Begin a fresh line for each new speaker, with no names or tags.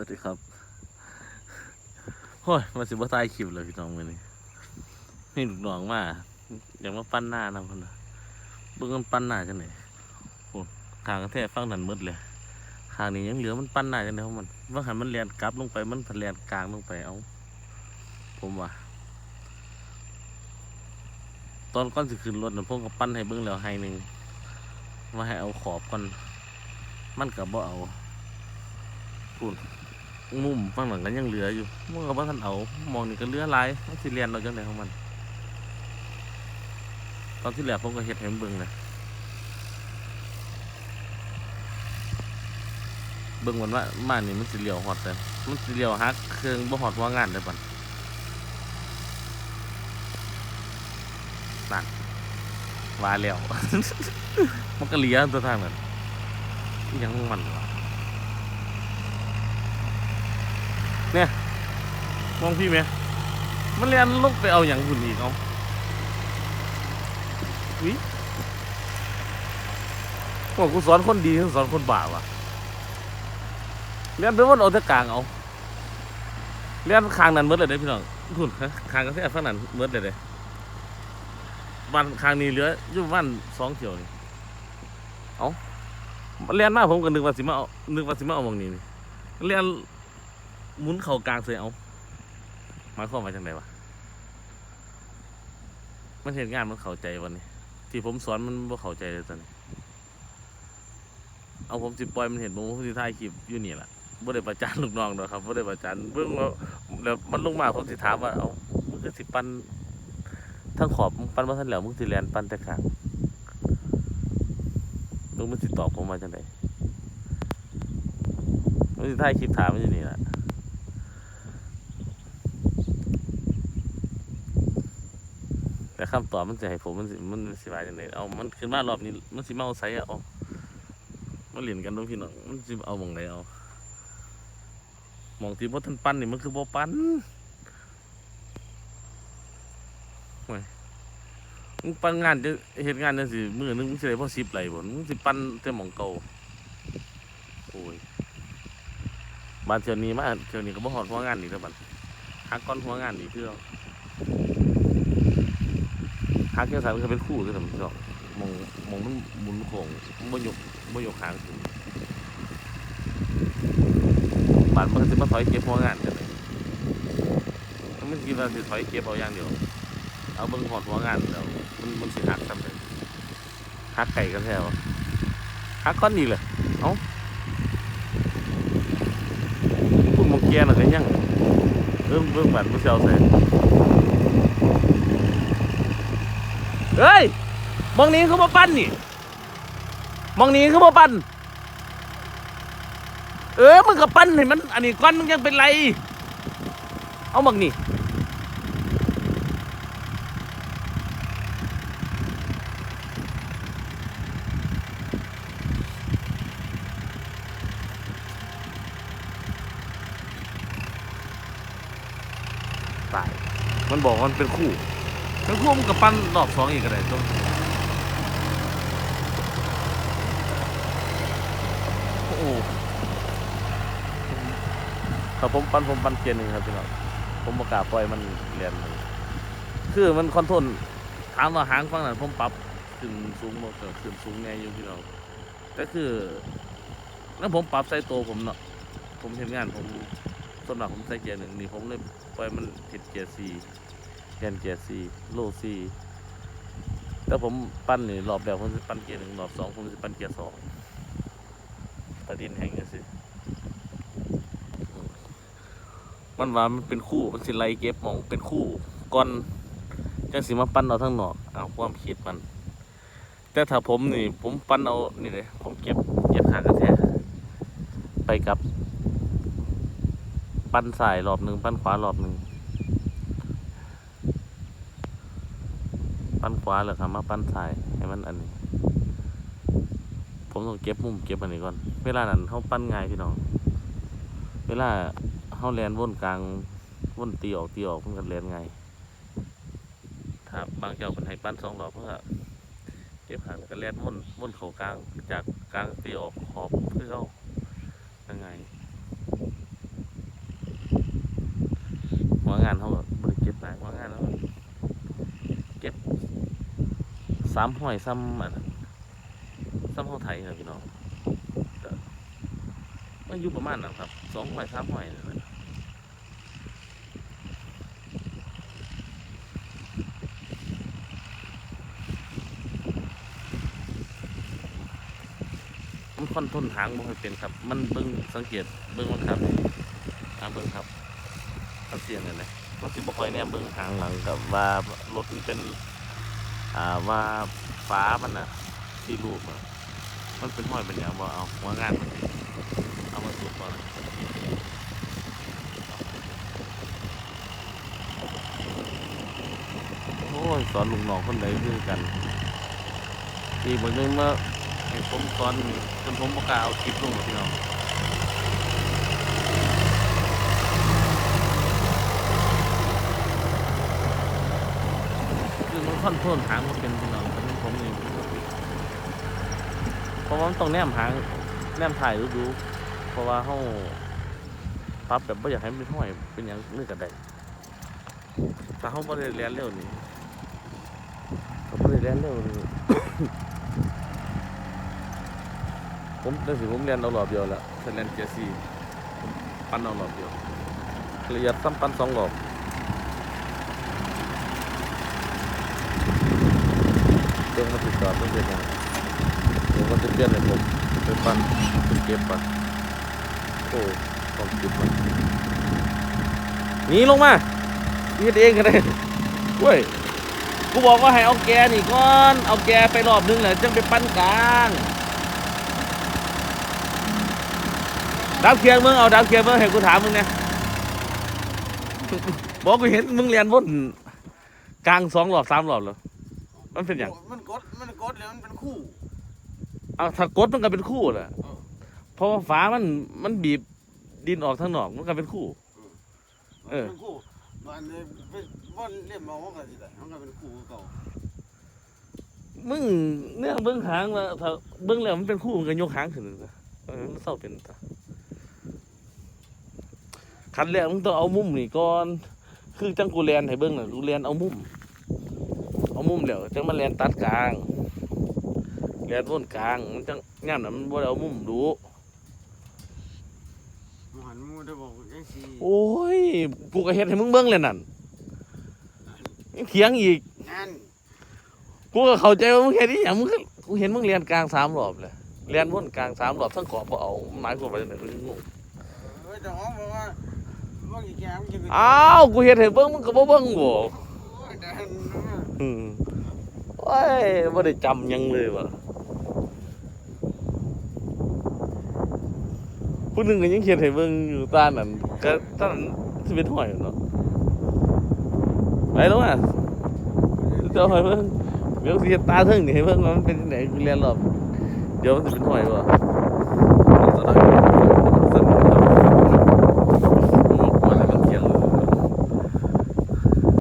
วัสดีครับโอ้ยมาสิบ่ตายคลิปเลยพี่น้องมือนี้นี่ลูกน้องมาอย่ากมาปั้นหน้านำเพิ่นน่ะเบิ่งมันปั้นหน้าจังได๋โอ้ทางกระแทกฟังนั่นหมดเลยข้างนี้ยังเหลือมันปั้นหน้าจังได๋ของมันว่าหันมันเลียนกลับลงไปมันพันเลียนกลางลงไปเอา ผมว่าตอนก่อนสิขึ้นรถนะผมก็ปั้นให้เบิ่งแล้วให้หนึ่งว่าให้เอาขอบก่อน มันก็บ่เอาคุณ มุมฝั่งหลังก็ยังเหลืออยู่มันก็บ่ทันเอา มองนี่ก็เหลือหลายมันสิเรียนเราจังไดของมัน ตอนที่แรกผมก็เฮ็ดให้มันเบิ่งเลยเบิ่งมันว่ามานี่มันสิเหลียวฮอดแต่มันสิเหลียวฮักเครื่องบ่ฮอดว่างานเด้อบัดนั่นว่าแล้วมันก็เหลียตัวทางนั้นอิหยังของมันวะ เนี่ยมองพี่ไหมมันเรียนลงไปเอาอย่างหุ่นอีกเอาวิบอกกูสอนคนดีสอนคนบาปว่ะเรียนไปวันเอาแต่กลางเอาเรียนคางนั้นเมื่อเลยเด้พี่น้องหุ่นคางกระแทกฝั่งนั้นเมื่อเลยเด้วันคางนี้เหลืออยู่วันสองเที่ยวนี่เอาเรียนมาผมก็นึกว่าสิมาเอานึกว่าสิมาเอามองนี้นี่เรียน มุนเข่ากลางเสียเอาหมายความว่าจังไดวะมันเห็นงานมันเข้าใจวันนี้ ที่ผมสอนมันบ่เข้าใจเลยตอนนี้เอาผมสิปล่อยมันเห็นผมผมสิถ่ายคลิปอยู่นี่แหละบ่ได้ประจานลูกน้องดอกครับบ่ได้ประจานเบิ่งว่าแล้วมันลงมาผมสิถามว่าเอามึงก็สิปันทั้งขอบปันบ่ทันแล้วมึงสิแลนปันแต่ข้างมึงมันสิตอบผมมาจังไดมันสิถ่ายคลิปถามมันอยู่นี่แหละ แต่คำตอบมันจะให้ผมมันสิมันสิว่าจังไดเอามันขึ้นมารอบนี้ มันสิมาเอาไสอะเอามาเล่นกันตรงพี่น้องมันสิเอาหมองไหนเอาหมองที่บ่ทันปั้นนี่มันคือบ่ปั้นวยมึงปั้นงานจะเฮ็ดงานจังซี่มื้อนึงมึงสิได้พอ10ไหลบ่มึงสิปั้นแต่หม่องเก่าโอ้ยบ้านเที่ยวนี้มาเที่ยวนี้ก็บ่ฮอดหัวงานอีกแล้วบัดหักก้อนหัวงานอีกคือเอ หางเกียงสันก็เป็นคู่ด้วยนะมันชอบมองมองมันหมุนโค้งบ่ยกบ่ยกหางขึ้นบานมันก็สิมาถอยเก็บหัวงานกันเลยมันคิดว่าสิถอยเก็บเอาอย่างเดียวเอาเบิ่งหอดหัวงานแล้วมันมันสิหักซ้ำเลยหักไก่กันแท้วหักก้อนนี่เลยเอ้าพูดมองแกน่ะก็ยังเริ่มเบิ่งบันมันสิเอาใส่ เฮ้ยมองนี้คือมาปั้นนี่มองนี้คือมาปั้น เออมึงก็ปั้นให้มัน อันนี้ก้อนมึงยังเป็นไร เอามังนี่ตาย มันบอกมันเป็นคู่ เป็นคู่มันกับปั้นรอบสองอีกก็ได้ต้องโอ้โหถ้าผมปั้นผมปั้นเกียร์หนึ่งครับพี่น้องผมประกาศปล่อยมันเรียนคือมันคอนโทรลถามว่าหางฟังนั้นผมปรับขึ้นสูงบ่ก็ขึ้นสูงไงอยู่พี่น้องแต่คือแล้วผมปรับใส่ตัวผมเนาะผมเห็นงานผมส่วนมากผมใส่เกียร์หนึ่งนี่ผมเลยปล่อยมันติดเกียร์สี่ แกนเกียร์สี่โลสี่แต่ผมปั้นนี่รอบแรกผมจะปั้นเกียร์หนึ่งรอบสองผมจะปั้นเกียร์สองประด็นแห่งนี้สิมันว่ามันเป็นคู่มันสิไล่เก็บมองเป็นคู่ก่อนจังสิมาปั้นเอาทั้งหนอกเอาความคิดมัน แต่ถ้าผมนี่ ผมปั้นเอานี่เลยผมเก็บเก็บขากระแทกไปกับ ปั้นสายรอบหนึ่งปั้นขวารอบหนึ่ง ปั้นขวาเหรอครับมาปั้นซ้ายให้มันอันนี้ ผมต้องเก็บมุมเก็บอันนี้ก่อน เวลานั้นเขาปั้นง่ายพี่น้อง เวลาเขาแลนว่นกลางว่นตีออกตีออกมันก็แลนง่ายถ้าบางเจ้าคนให้ปั้นสองรอบเพื่อเก็บหางก็แลนว่นว่นเขากลางจากกลางตีออกขอบเพื่อเขายังไงหัวงานเขาแบบ สามห้อยซ้ำอันซ้ำห้องไทยครับพี่น้องก็มันอยู่ประมาณนั้นครับสองห้อยสามห้อยนะมันค่อนทนหางบ่ค่อยเป็นครับ มันเบิ่งสังเกตเบิ่งมันครับอ่าเบิ่งครับมันเสียงเลยนะมันสิบ่ค่อยแนมเบิ่งหางหลังกับว่ารถมันเป็น อ่าว่าฟ้ามันอะที่รูปอะมันเป็นห้อยเป็นอย่างว่าเอาหัวงานมันเอามาสุดก่อนโอ้ยสอนลุงน้องคนใดคือกัน ที่บางนึงมาให้ผมสอนจนผมประกล้าเอาคลิปลงกับพี่น้อง คือมันค่อนโทนหางมันเป็นพี่น้องแต่เป็นผมนี่เพราะว่ามันต้องแนมหางแนมถ่ายดูๆเพราะว่าเขาปรับแบบไม่อยากให้มันเป็นห้อยเป็นอย่างนี้ก็ได้แต่เขาไม่ได้เรียนเร็วนี่เขาไม่ได้เรียนเร็วนี่ผมตั้งสิผมเรียนเอาหลอบเดียวแหละเรียนเกียร์สี่ผมปั้นเอาหลอบเดียวละเอียดซ้ำปั้นสองหลอบเรื่อ งมันติดต่อต้องเป็นยังเดี๋ยวมันจะเปลี่ยนให้ผมไปปั้นไปเก็บปั้นโอ้ต้องเก็บมันหนีลงมาเฮ็ดเองก็ได้เว้ยกูบอกว่าให้เอาแกนี่ก่อนเอาแกไปรอบนึงแหละจังไปปั้นกลางดาวเคียงมึงเอาดาวเคียงมึงเห็นกูถามมึงเนี่ยบอกกูเห็นมึงเรียนวนกลางสองหลอบสามหลอบเหรอมันเป็นอย่าง
มัน ดมันกดแล้วมันเป็นคู่
เอาถ้ากดมันก็เป็นคู่แหละ
เออ
เพราะว่าฟ้ามันมันบีบดินออกทางนอกมันก็เป็นคู่ เออ
มันเป็นคู่มันเลยเป็นว่าเรียมเอาว่ากันสิได้มันก็เป็นคู่เก่า
มึงเนี่ยเบิ้งหางว่าถ้าเบิ้งแล้วมันเป็นคู่มันก็ยกหางขึ้นเลยเออมันเศร้าเป็นตาคันแรกมึงต้องเอามุมนี่ก่อน คือจังกูเรียนให้เบิ้งน่ะกูเรียนเอามุมเอา มุมแล้วจังมาเรียนตัดกลางเรียนวนกลาง มันจังงานน่ะมันบ่ได้เอามุมดู
หมันมูได้บอกยังสี่
โอ้ยกูก็เฮ็ดให้มึงเบิ้งเลยนั่นยังเถียงอีก
งาน
กูก็เข้าใจว่ามึงเฮ็ดอีหยังมึงก็กูเห็นมึงเรียนกลางสามรอบเลยเรียนวนกลางสามรอบทั้งขอบบ่เอาหมายความว่าจังได๋กูงง
เออแต่ของบอกว่าว่ากี่แกมกิน
อ้าวกูเฮ็ดให้เบิ่งมึงก็บ่เบิ่งบ่
โอื
มโอ้ยบ่ได้จำยังเลยว่ะผู้หนึงก็ยังเขียนให้เบิ่งอยู่ตานั่นก็ตอนนั้นสิเป็นหอยเนาะไปแล้วอะเจ้าหอยเบิ่งเดี๋ยวสิเฮ็ดตาเทิงนี่ให้เบิ่งว่ามันเป็นจังไดกูเรียนรอบเดี๋ยวมันสิเป็นหอยบ่